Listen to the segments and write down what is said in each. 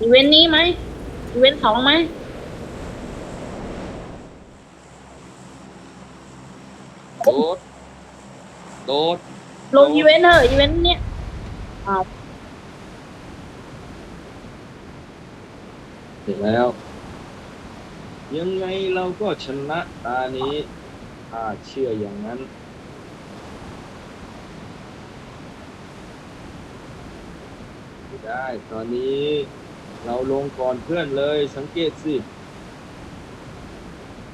อีเวนต์นี้ไหมอีเวนต์สองไหมโดด โดด ลงอีเวนต์เถอะอีเวนต์เนี้ยอ้าวเสร็จแล้ว ยังไงเราก็ชนะตานี้ถ้าเชื่ออย่างนั้นไม่ได้ ตอนนี้ เราลงก่อนเพื่อนเลย สังเกตสิ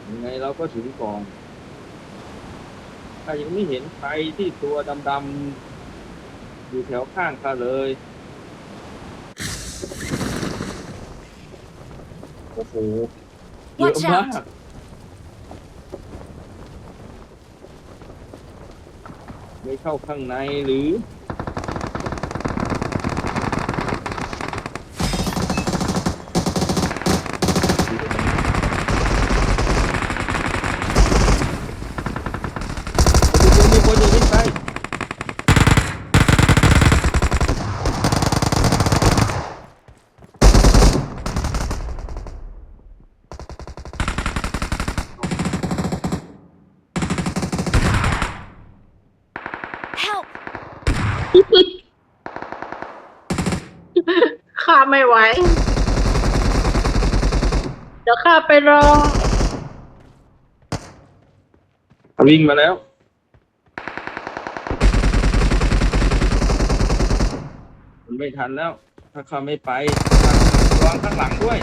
ยังไงเราก็ถึงก่อน ถ้ายังไม่เห็นใครที่ตัวดำๆอยู่แถวข้างข้าเลย โอ้โหเยอะ Watch มา out กไม่เข้าข้างในหรือ มีคนอยู่ที่ใต้ Help! ข้า ไม่ไหว เดี๋ยวข้าไปรอ วิ่งมาแล้ว มันไม่ทันแล้ว ถ้าข้าไม่ไประวังข้างหลังด้วย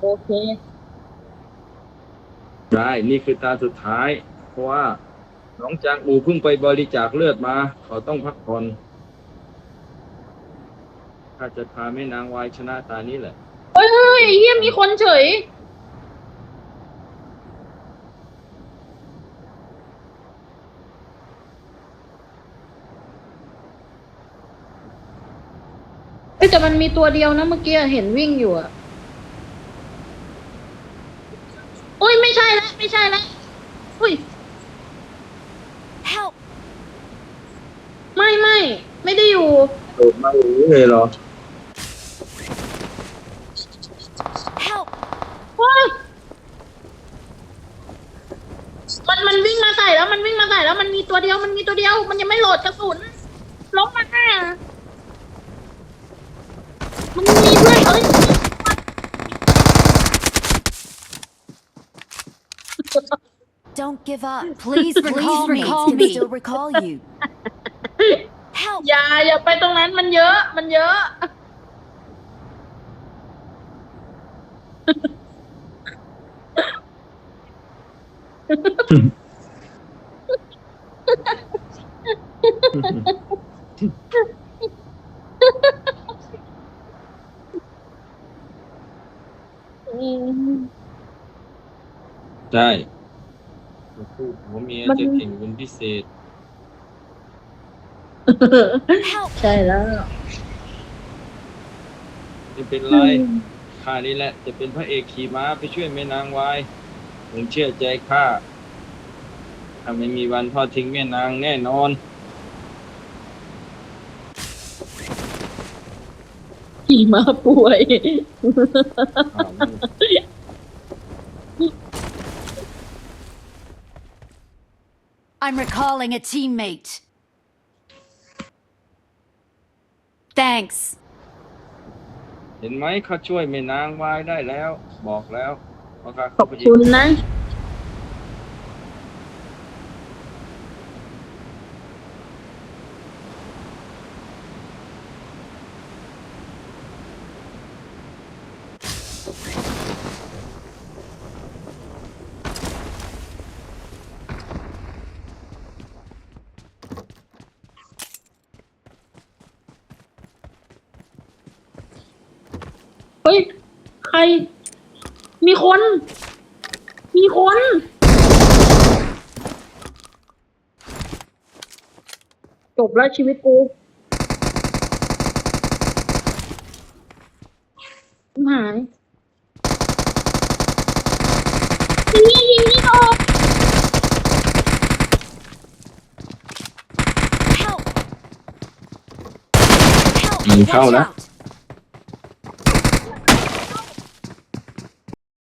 โอเค ได้นี่คือตาสุดท้าย เพราะว่าน้องจางอูเพิ่งไปบริจาคเลือดมา เขาต้องพักผ่อนถ้าจะพาแม่นางวายชนะตานี้แหละเฮ้ยเฮ้ยเฮียมีคนเฉย เอ้ยแต่มันมีตัวเดียวนะเมื่อกี้เห็นวิ่งอยู่อะโอ้ยไม่ใช่ละไม่ใช่ละอุ้ย Help! ไม่ไม่ไม่ได้ อยู่โดดมาอย่างนี้เลยเหรอ Help! ว้ายมันมันวิ่งมาใส่แล้วมันวิ่งมาใส่แล้วมันมีตัวเดียวมันมีตัวเดียว มันยังไม่โหลดกระสุนลบมาห้ามันมีด้วยเอ้ย Don't give up. Please recall me. Can still recall you. Help! อย่าอย่าไปตรงนั้นมันเยอะ มันเยอะอืมใช่คู่ผัวเมียมันจะเก่งเป็นพิเศษ Help! ใช่แล้วไม่เป็นไรข้านี่แหละ จะเป็นพระเอกขี่ม้าไปช่วยแม่นางวายมึงเชื่อใจข้าถ้าไม่มีวันทอดทิ้งแม่นางแน่นอน ขี่ม้าป่วย อ้าวมึง I'm recalling a teammate. Thanks. เห็นไหมเขาช่วยแม่นางวายได้แล้ว บอกแล้วว่าข้าขอเข้าบไปคุณนะ เฮ้ย ใคร มีคน มีคน จบแล้วชีวิตกูหายยิงนี่ยิงนี่ออกยิงเข้านะ